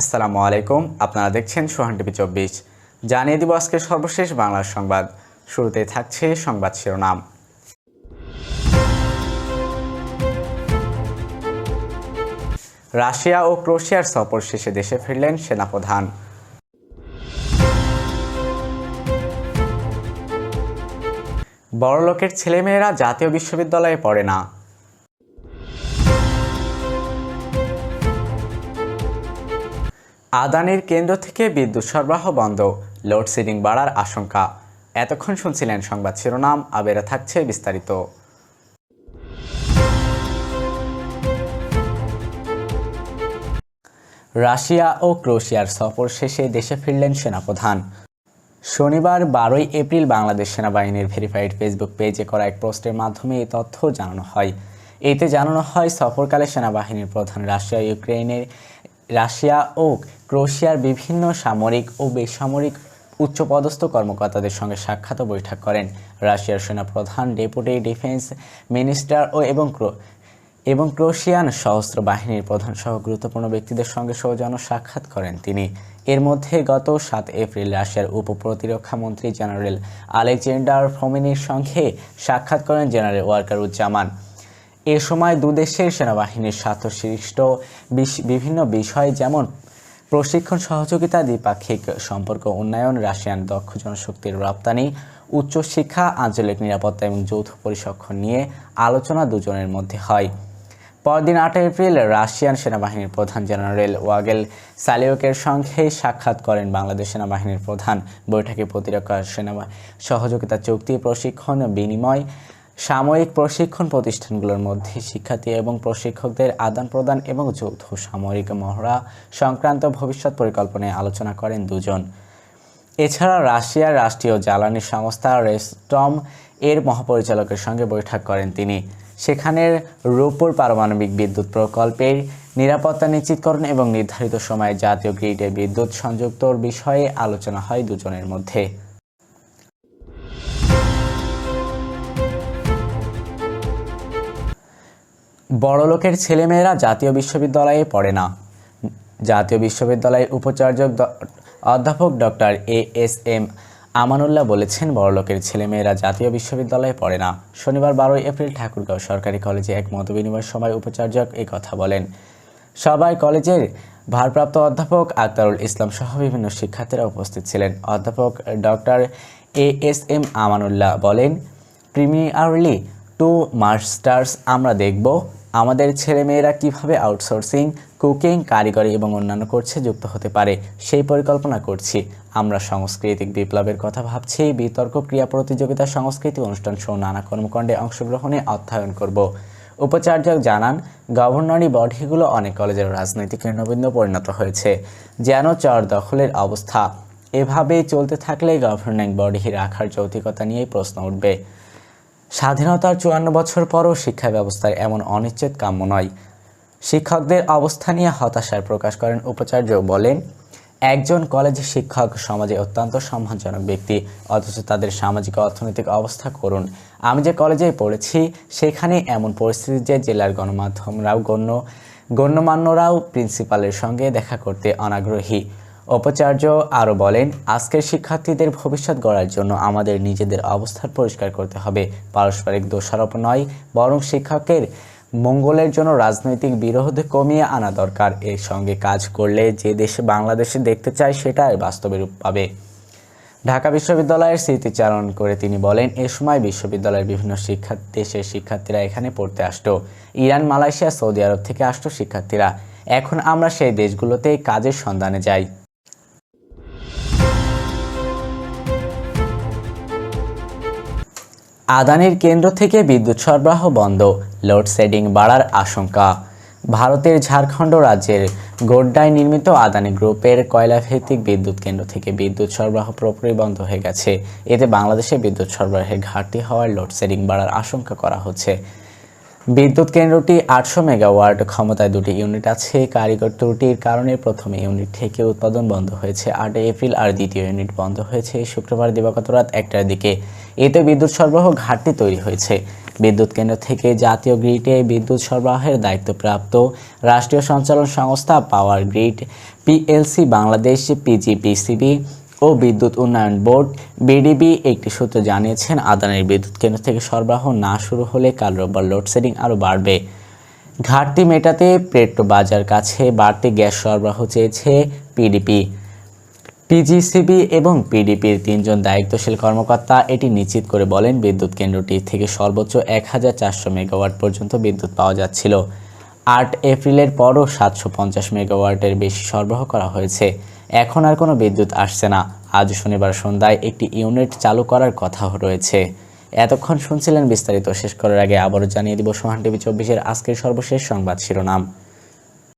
আসসালামু আলাইকুম। আপনারা দেখছেন সোহান টিভি চব্বিশ। জানিয়ে দিব আজকের সর্বশেষ বাংলার সংবাদ। শুরুতে থাকছে সংবাদ শিরোনাম। রাশিয়া ও ক্রোশিয়ার সফর শেষে দেশে ফিরলেন সেনাপ্রধান। বড়লোকের ছেলেমেয়েরা জাতীয় বিশ্ববিদ্যালয়ে পড়ে না। আদানির কেন্দ্র থেকে বিদ্যুৎ সরবরাহ বন্ধ। লোডশেডিং বাড়ার আশঙ্কা। এতক্ষণ শুনছিলেন সংবাদ শিরোনাম আবেরা থাকছে বিস্তারিত। রাশিয়া ও ক্রোশিয়ার সফর শেষে দেশে ফিরলেন সেনাপ্রধান। শনিবার বারোই এপ্রিল বাংলাদেশ সেনাবাহিনীর ভেরিফাইড ফেসবুক পেজে করা এক পোস্টের মাধ্যমে এই তথ্য জানানো হয়। এতে জানানো হয়, সফরকালে সেনাবাহিনীর প্রধান রাশিয়া ইউক্রেনের রাশিয়া ও ক্রোশিয়ার বিভিন্ন সামরিক ও বেসামরিক উচ্চপদস্থ কর্মকর্তাদের সঙ্গে সাক্ষাৎ বৈঠক করেন। রাশিয়ার সেনাপ্রধান ডেপুটি ডিফেন্স মিনিস্টার ও এবং এবং ক্রোশিয়ান সশস্ত্র বাহিনীর প্রধান সহ গুরুত্বপূর্ণ ব্যক্তিদের সঙ্গে সৌজন্য সাক্ষাৎ করেন তিনি। এর মধ্যে গত সাত এপ্রিল রাশিয়ার উপ প্রতিরক্ষা মন্ত্রী জেনারেল আলেকজান্ডার ফোমিনির সঙ্গে সাক্ষাৎ করেন জেনারেল ওয়ার্কার উজ্জামান এ সময় দুদেশের সেনাবাহিনীর স্বার্থশিষ্ট বিশ- বিভিন্ন বিষয় যেমন প্রশিক্ষণ সহযোগিতা, দ্বিপাক্ষিক সম্পর্ক, উন্নয়ন, রাশিয়ান দক্ষ জনশক্তির রপ্তানি, উচ্চশিক্ষা, আঞ্চলিক নিরাপত্তা এবং যৌথ পরিসক্ষণ নিয়ে আলোচনা দুজনের মধ্যে হয়। পরদিন আট এপ্রিল রাশিয়ান সেনাবাহিনীর প্রধান জেনারেল ওয়াগেল সালিওকের সঙ্গে সাক্ষাৎ করেন বাংলাদেশ সেনাবাহিনীর প্রধান। বৈঠকে প্রতিরক্ষা সেনা সহযোগিতা চুক্তি, প্রশিক্ষণ, বিনিময় সাময়িক প্রশিক্ষণ প্রতিষ্ঠানগুলোর মধ্যে শিক্ষার্থী এবং প্রশিক্ষকদের আদান প্রদান এবং যৌথ সামরিক মহড়া সংক্রান্ত ভবিষ্যৎ পরিকল্পনায় আলোচনা করেন দুজন। এছাড়া রাশিয়ার রাষ্ট্রীয় জ্বালানি সংস্থা রেস্টম এর মহাপরিচালকের সঙ্গে বৈঠক করেন তিনি। সেখানের রূপপুর পারমাণবিক বিদ্যুৎ প্রকল্পের নিরাপত্তা নিশ্চিতকরণ এবং নির্ধারিত সময়ে জাতীয় গ্রিডে বিদ্যুৎ সংযুক্তর বিষয়ে আলোচনা হয় দুজনের মধ্যে। বড়লোকের ছেলেমেয়েরা জাতীয় বিশ্ববিদ্যালয়ে পড়ে না। জাতীয় বিশ্ববিদ্যালয়ের উপাচার্য অধ্যাপক doctor A S M Amanullah বলেছেন, বড়লোকের ছেলেমেয়েরা জাতীয় বিশ্ববিদ্যালয়ে পড়ে না। শনিবার বারোই এপ্রিল ঠাকুরগাঁও সরকারি কলেজে এক মতবিনিময় সময় উপাচার্য এই কথা বলেন। সবাই কলেজের ভারপ্রাপ্ত অধ্যাপক আক্তারুল ইসলাম সহ বিভিন্ন শিক্ষার্থীরা উপস্থিত ছিলেন। অধ্যাপক doctor A S M Amanullah বলেন, প্রিমিয়ারলি টু মাস্টার্স আমরা দেখব। আমাদের ছেলেমেয়েরা কীভাবে আউটসোর্সিং, কুকিং, কারিগরি এবং অন্যান্য করছে যুক্ত হতে পারে সেই পরিকল্পনা করছি। আমরা সাংস্কৃতিক বিপ্লবের কথা ভাবছি, বিতর্ক, ক্রিয়া প্রতিযোগিতা সংস্কৃতি অনুষ্ঠান সহ নানা কর্মকাণ্ডে অংশগ্রহণে অধ্যয়ন করব। উপাচার্য জানান, গভর্নরি বডিগুলো অনেক কলেজের রাজনৈতিক কেন্দ্রবিন্দু পরিণত হয়েছে। যেন চর দখলের অবস্থা। এভাবেই চলতে থাকলে গভর্নিং বডি রাখার যৌতিকতা নিয়েই প্রশ্ন উঠবে। স্বাধীনতার চুয়ান্ন বছর পরও শিক্ষা ব্যবস্থার এমন অনিশ্চিত কাম্য নয়। শিক্ষকদের অবস্থা নিয়ে হতাশার প্রকাশ করেন উপাচার্য বলেন, একজন কলেজ শিক্ষক সমাজে অত্যন্ত সম্মানজনক ব্যক্তি, অথচ তাদের সামাজিক অর্থনৈতিক অবস্থা করুন। আমি যে কলেজে পড়েছি, সেখানে এমন পরিস্থিতি যে জেলার গণমাধ্যমরাও গণ্য, গণ্যমান্যরাও প্রিন্সিপালের সঙ্গে দেখা করতে অনাগ্রহী। উপাচার্য আরও বলেন, আজকের শিক্ষার্থীদের ভবিষ্যৎ গড়ার জন্য আমাদের নিজেদের অবস্থার পরিষ্কার করতে হবে। পারস্পরিক দোষারোপ নয়, বরং শিক্ষকের মঙ্গলের জন্য রাজনৈতিক বিরোধ কমিয়ে আনা দরকার। এর সঙ্গে কাজ করলে যে দেশে বাংলাদেশে দেখতে চায়, সেটা বাস্তবে রূপ পাবে। ঢাকা বিশ্ববিদ্যালয়ের স্মৃতিচারণ করে তিনি বলেন, এ সময় বিশ্ববিদ্যালয়ের বিভিন্ন শিক্ষা, দেশের শিক্ষার্থীরা এখানে পড়তে আসতো। ইরান, মালয়েশিয়া, সৌদি আরব থেকে আসতো শিক্ষার্থীরা। এখন আমরা সেই দেশগুলোতে কাজের সন্ধানে যাই। আদানির কেন্দ্র থেকে বিদ্যুৎ সরবরাহ বন্ধ, লোডশেডিং বাড়ার আশঙ্কা। ভারতের ঝাড়খণ্ড রাজ্যের গোড্ডায় নির্মিত আদানি গ্রুপের কয়লাভিত্তিক বিদ্যুৎ কেন্দ্র থেকে বিদ্যুৎ সরবরাহ পুরোপুরি বন্ধ হয়ে গেছে। এতে বাংলাদেশে বিদ্যুৎ সরবরাহের ঘাটতি হওয়ার লোডশেডিং বাড়ার আশঙ্কা করা হচ্ছে। বিদ্যুৎ কেন্দ্রটি আটশো মেগাওয়াট ক্ষমতায় দুটি ইউনিট আছে। কারিগর ত্রুটির কারণে প্রথম ইউনিট থেকে উৎপাদন বন্ধ হয়েছে। আট এপ্রিল আর দ্বিতীয় ইউনিট বন্ধ হয়েছে। শুক্রবার দিবাগত রাত একটার দিকে এতে বিদ্যুৎ সরবরাহ ঘাটতি তৈরি হয়েছে। বিদ্যুৎ কেন্দ্র থেকে জাতীয় গ্রিডে বিদ্যুৎ সরবরাহের দায়িত্বপ্রাপ্ত রাষ্ট্রীয় সঞ্চালন সংস্থা power grid, PLC Bangladesh, PGPCB ও বিদ্যুৎ উন্নয়ন বোর্ড, বিডিবি একটি সূত্র জানিয়েছেন, আদানির বিদ্যুৎ কেন্দ্র থেকে সরবরাহ না শুরু হলে কাল রোববার লোডশেডিং আরও বাড়বে। ঘাটতি মেটাতে পেট্রো বাজার কাছে বাড়তি গ্যাস সরবরাহ চেয়েছে পিডিপি পিজিসিবি এবং পিডিপির তিনজন দায়িত্বশীল কর্মকর্তা এটি নিশ্চিত করে বলেন, বিদ্যুৎ কেন্দ্রটি থেকে সর্বোচ্চ এক হাজার চারশো মেগাওয়াট পর্যন্ত বিদ্যুৎ পাওয়া যাচ্ছিল। আট এপ্রিলের পরও সাতশো পঞ্চাশ মেগাওয়াটের বেশি সরবরাহ করা হয়েছে। এখন আর কোনো বিদ্যুৎ আসছে না। আজ শনিবার সন্ধ্যায় একটি ইউনিট চালু করার কথা রয়েছে। এতক্ষণ শুনছিলেন বিস্তারিত। শেষ করার আগে আবারও জানিয়ে দিব সোহান টিভি চব্বিশের আজকের সর্বশেষ সংবাদ শিরোনাম।